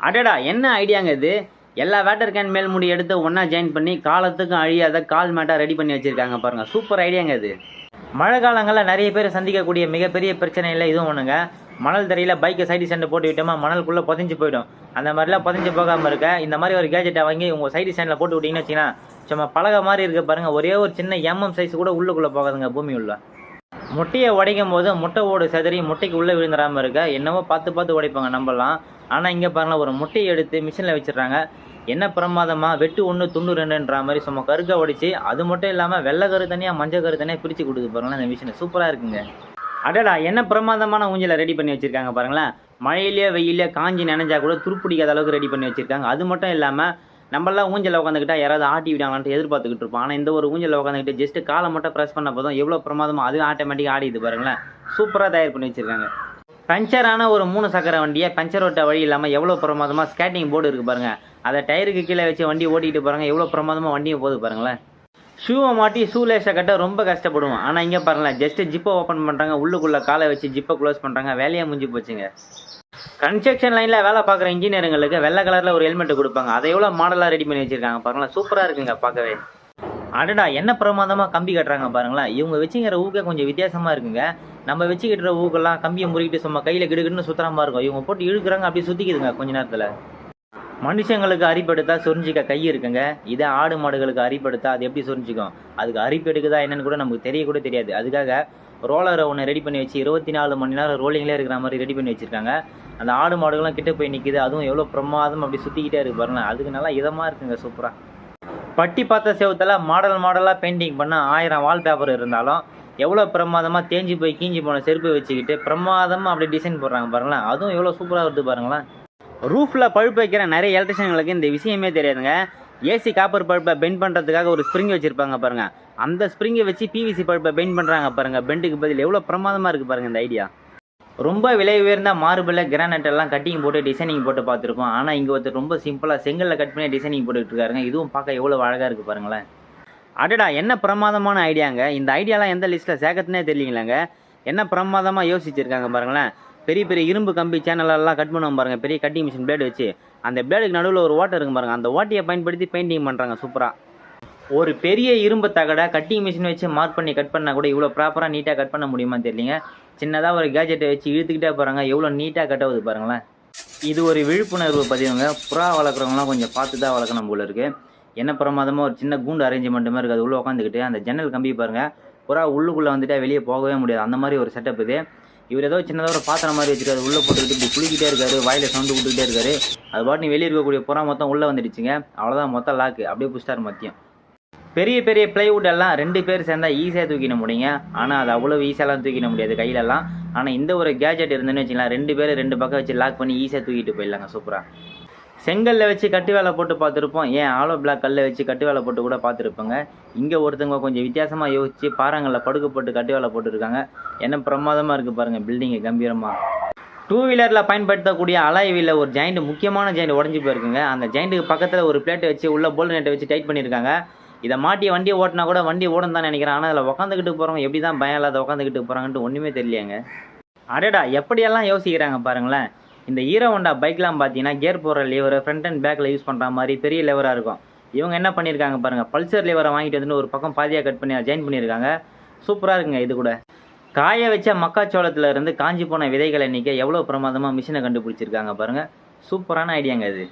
அடடா என்ன ஐடியாங்க இது? எல்லா வேட்டர் கேன் மேல் முடி எடுத்து ஒன்றா ஜாயின் பண்ணி காலத்துக்கும் அழியாத கால் மேட்டாக ரெடி பண்ணி வச்சுருக்காங்க பாருங்கள் சூப்பர் ஐடியாங்க இது. மழை காலங்களில் நிறைய பேர் சந்திக்கக்கூடிய மிகப்பெரிய பிரச்சனையில் இதுவும் ஒன்றுங்க மணல் தரையில் பைக்கை சைடு ஸ்டாண்டு போட்டு விட்டோமா மணலுக்குள்ளே புதஞ்சு போயிடும். அந்த மாதிரிலாம் புதஞ்சு போகாமல் இருக்க இந்த மாதிரி ஒரு கேஜெட்டை வாங்கி உங்கள் சைடு ஸ்டாண்டில் போட்டு விட்டிங்கன்னு வச்சிங்கன்னா சும்மா பழக மாதிரி இருக்க பாருங்கள் ஒரே ஒரு சின்ன எம்எம் சைஸ் கூட உள்ளுக்குள்ளே போகாதுங்க பூமி உள்ள. முட்டையை உடைக்கும் போது முட்டை ஓடு செதறி முட்டைக்கு உள்ளே விழுந்துடாமல் இருக்க. என்னவோ பார்த்து பார்த்து உடைப்பாங்க நம்பலாம் ஆனால் இங்கே பாருங்களேன் ஒரு முட்டையை எடுத்து மிஷினில் வச்சிடுறாங்க. என்ன பிரமாதமாக வெட்டு ஒன்று துண்டு ரெண்டுன்ற மாதிரி சும்மா கருக்கை உடைச்சு அது மட்டும் இல்லாமல் வெள்ளை கரு தனியாக மஞ்சள் கரு தனியாக பிரித்து கொடுத்து பாருங்களேன் இந்த மிஷின் சூப்பராக இருக்குங்க. அடடா என்ன பிரமாதமான ஊஞ்சலை ரெடி பண்ணி வச்சுருக்காங்க பாருங்களேன். மழையிலேயே வெயிலே காஞ்சி நினைஞ்சா கூட துருப்பிடிக்காத அளவுக்கு ரெடி பண்ணி வச்சுருக்காங்க. அது மட்டும் இல்லாமல் நம்மளாம் ஊஞ்சலில் உட்காந்துக்கிட்டா யாராவது ஆட்டி விடாங்களான்ட்டு எதிர்பார்த்துக்கிட்டு இருப்போம். ஆனால் இந்த ஒரு ஊஞ்சலில் உட்காந்துக்கிட்டு ஜஸ்ட் காலை மட்டும் ப்ரெஸ் பண்ண போதும் எவ்வளோ பிரமாதமாக அது ஆட்டோமேட்டிக்காக ஆடிது பாருங்களேன். சூப்பராக தயார் பண்ணி வச்சுருக்காங்க. பஞ்சரான ஒரு மூணு சக்கர வண்டியை பஞ்சர் ஓட்ட வழி இல்லாமல் எவ்வளோ பிரமாதமாக ஸ்கேட்டிங் போர்டு இருக்குது பாருங்க. அதை டயருக்கு கீழே வச்சு வண்டி ஓட்டிகிட்டு பாருங்க எவ்வளோ பிரமாதமாக வண்டியை போகுது பாருங்களேன். ஷூவை மாட்டி ஷூ லேஸை கட்ட ரொம்ப கஷ்டப்படுவோம். ஆனால் இங்கே பாருங்களேன் ஜஸ்ட் ஜிப்பை ஓப்பன் பண்ணுறாங்க உள்ளுக்குள்ளே காலை வச்சு ஜிப்பை க்ளோஸ் பண்ணுறாங்க வேலையாக முடிஞ்சு போச்சுங்க. கன்ஸ்ட்ரக்ஷன் லைனில் வேலை பார்க்குற இன்ஜினியருங்களுக்கு வெள்ளை கலரில் ஒரு ஹெல்மெட் கொடுப்பாங்க. அதை எவ்வளோ மாடலாக ரெடி பண்ணி வச்சுருக்காங்க பாருங்களேன் சூப்பராக இருக்குங்க பார்க்கவே. அடடா என்ன பிரமாதமாக கம்பி கட்டுறாங்க பாருங்களேன். இவங்க வச்சுக்கிற ஊக்கே கொஞ்சம் வித்தியாசமாக இருக்குங்க. நம்ம வச்சுக்கிற ஊக்கெல்லாம் கம்பியை முறுக்கிட்டு சும்மா கையில் கிடுகிடுன்னு சுத்தரமாக இருக்கும். இவங்க போட்டு இழுக்கிறாங்க அப்படியே சுற்றிக்குதுங்க கொஞ்ச நேரத்தில். மனுஷங்களுக்கு அரிப்படுத்தா சொரிஞ்சிக்க கை இருக்குங்க. இதே ஆடு மாடுகளுக்கு அரிப்படுத்தா அது எப்படி சொரிஞ்சிக்கும்? அதுக்கு அரிப்பு எடுக்குதா என்னன்னு கூட நமக்கு தெரியக்கூட தெரியாது. அதுக்காக ரோலரை ஒன்று ரெடி பண்ணி வச்சு இருபத்தி நாலு மணி நேரம் ரோலிங்லேயே இருக்கிற மாதிரி ரெடி பண்ணி வச்சுருக்காங்க. அந்த ஆடு மாடுகள்லாம் கிட்ட போய் நிற்கிது அதுவும் எவ்வளோ பிரமாதம் அப்படி சுற்றிக்கிட்டே இருக்கு பாருங்களேன் அதுக்கு நல்லா இதமாக இருக்குங்க சூப்பராக பட்டி பார்த்த செவத்தில் மாடல் மாடலாக பெயிண்டிங் பண்ண ஆயிரம் வால்பேப்பர் இருந்தாலும் எவ்வளோ பிரமாதமாக தேஞ்சு போய் கீஞ்சி போன செருப்பு வச்சுக்கிட்டு பிரமாதமாக அப்படி டிசைன் போடுறாங்க பாருங்களேன். அதுவும் எவ்வளோ சூப்பராக வருது பாருங்களேன். ரூஃபில் பழுப்பு வைக்கிற நிறைய எலக்ட்ரிஷியன்களுக்கு இந்த விஷயமே தெரியாதுங்க. ஏசி காப்பர் பழுப்பை பெண்ட் பண்ணுறதுக்காக ஒரு ஸ்ப்ரிங் வச்சுருப்பாங்க பாருங்கள் அந்த ஸ்ப்ரிங்கை வச்சு பிவிசி பழுப்பை பெண்ட் பண்ணுறாங்க பாருங்கள் பெண்டுக்கு பதில் எவ்வளோ பிரமாதமாக இருக்குது பாருங்கள் இந்த ஐடியா ரொம்ப விலை உயர்ந்த மார்பிள் கிரானைட் எல்லாம் கட்டிங் போட்டு டிசைனிங் போட்டு பார்த்துருக்கோம். ஆனால் இங்கே ஒருத்தர் ரொம்ப சிம்பிளாக செங்கலில் கட் பண்ணி டிசைனிங் போட்டுக்கிட்டு இருக்காருங்க. இதுவும் பார்க்க எவ்வளோ அழகாக இருக்குது பாருங்களேன். அடடா என்ன பிரமாதமான ஐடியாங்க இந்த ஐடியாலாம் எந்த லிஸ்ட்டில் சேர்க்கறதுனே தெரியலங்க என்ன பிரமாதமாக யோசிச்சிருக்காங்க பாருங்களேன். பெரிய பெரிய இரும்பு கம்பி சேனலெல்லாம் கட் பண்ணுவோம் பாருங்கள் பெரிய கட்டிங் மிஷின் பிளேடு வச்சு. அந்த பிளேடுக்கு நடுவில் ஒரு ஓட்டை இருக்கும் பாருங்கள் அந்த ஓட்டையை பயன்படுத்தி பெயிண்டிங் பண்ணுறாங்க சூப்பராக ஒரு பெரிய இரும்பு தகடை கட்டிங் மிஷின் வச்சு மார்க் பண்ணி கட் பண்ணால் கூட இவ்வளோ ப்ராப்பராக நீட்டாக கட் பண்ண முடியுமா தெரியலீங்க. சின்னதாக ஒரு கேஜெட்டை வச்சு இழுத்துக்கிட்டே போகிறாங்க எவ்வளோ நீட்டாக கட்டவுது பாருங்களேன். இது ஒரு விழிப்புணர்வு பதிவுங்க. புறா வளர்க்குறவங்களாம் கொஞ்சம் பார்த்து தான் வளர்க்கணும் போல இருக்குது என்ன பிரமாதமாக ஒரு சின்ன கூண்டு அரேஞ்ச்மெண்ட் மாதிரி இருக்குது அது உள்ளே உட்காந்துக்கிட்டு அந்த ஜன்னல் கம்பி பாருங்கள் புறா உள்ளுக்குள்ளே வந்துட்டா வெளியே போகவே முடியாது. அந்த மாதிரி ஒரு செட்டப் இது. இவர் ஏதோ சின்னதாக ஒரு பாத்திரம் மாதிரி வச்சுட்டு அது உள்ளே போட்டுக்கிட்டு இப்படி குளிக்கிட்டே இருக்காரு. வாயில் சவுண்டு விட்டுக்கிட்டே இருக்காரு. அது பாட்டு வெளியே இருக்கக்கூடிய புறா மொத்தம் உள்ளே வந்துடுச்சுங்க. அவ்வளோதான் மொத்தம் லாக்கு அப்படியே புஷ்டார் மத்தியம். பெரிய பெரிய பிளைவுட் எல்லாம் ரெண்டு பேர் சேர்ந்தா ஈஸியாக தூக்கிட முடியுங்க. ஆனால் அது அவ்வளோ ஈஸியாலாம் தூக்கிட முடியாது கையிலலாம். ஆனால் இந்த ஒரு கேஜெட் இருந்துன்னு வச்சுக்கலாம் ரெண்டு பேர் ரெண்டு பக்கம் வச்சு லாக் பண்ணி ஈஸியாக தூக்கிட்டு போயிடலாங்க. சூப்பராக செங்கல்ல வச்சு கட்டு வேலை போட்டு பார்த்துருப்போம். ஏன் ஆலோ பிளாக் கல்லை வச்சு கட்டு வேலை போட்டு கூட பார்த்துருப்போங்க. இங்கே ஒருத்தவங்க கொஞ்சம் வித்தியாசமாக யோசிச்சு பாறாங்கல்ல படுக்க போட்டு கட்டு வேலை போட்டுருக்காங்க. என்ன பிரமாதமாக இருக்குது பாருங்கள் பில்டிங்கு கம்பீரமாக டூ வீலரில் பயன்படுத்தக்கூடிய அலாய்வில் ஒரு ஜாயிண்ட் முக்கியமான ஜாயிண்ட் உடஞ்சி போயிருக்குங்க. அந்த ஜாயிண்ட்டுக்கு பக்கத்தில் ஒரு பிளேட்டை வச்சு உள்ள போல் நெட்டை வச்சு டைட் பண்ணியிருக்காங்க இதை மாட்டி வண்டியை ஓட்டினா கூட வண்டி ஓடும் தான் நினைக்கிறேன். ஆனால் அதில் உட்காந்துக்கிட்டு போகிறவங்க எப்படி தான் பயம் இல்லாத உட்காந்துக்கிட்டு போகிறாங்கன்ட்டு ஒன்றுமே தெரியலையாங்க. அடடா எப்படியெல்லாம் யோசிக்கிறாங்க பாருங்களேன். இந்த ஹீரோ ஹோண்டா பைக்லாம் பார்த்தீங்கன்னா கியர் போடுற லிவர் ஃப்ரண்ட் அண்ட் பேக்கில் யூஸ் பண்ணுற மாதிரி பெரிய லெவராக இருக்கும். இவங்க என்ன பண்ணியிருக்காங்க பாருங்கள் பல்சர் லிவரை வாங்கிட்டு வந்து ஒரு பக்கம் பாதியாக கட் பண்ணி ஜாயின் பண்ணியிருக்காங்க. சூப்பராக இருக்குங்க இது கூட. காய வச்ச மக்காச்சோளத்தில் இருந்து காஞ்சி போன விதைகளை நீக்க எவ்வளோ பிரமாதமாக மிஷினை கண்டுபிடிச்சிருக்காங்க பாருங்கள் சூப்பரான ஐடியாங்க இது.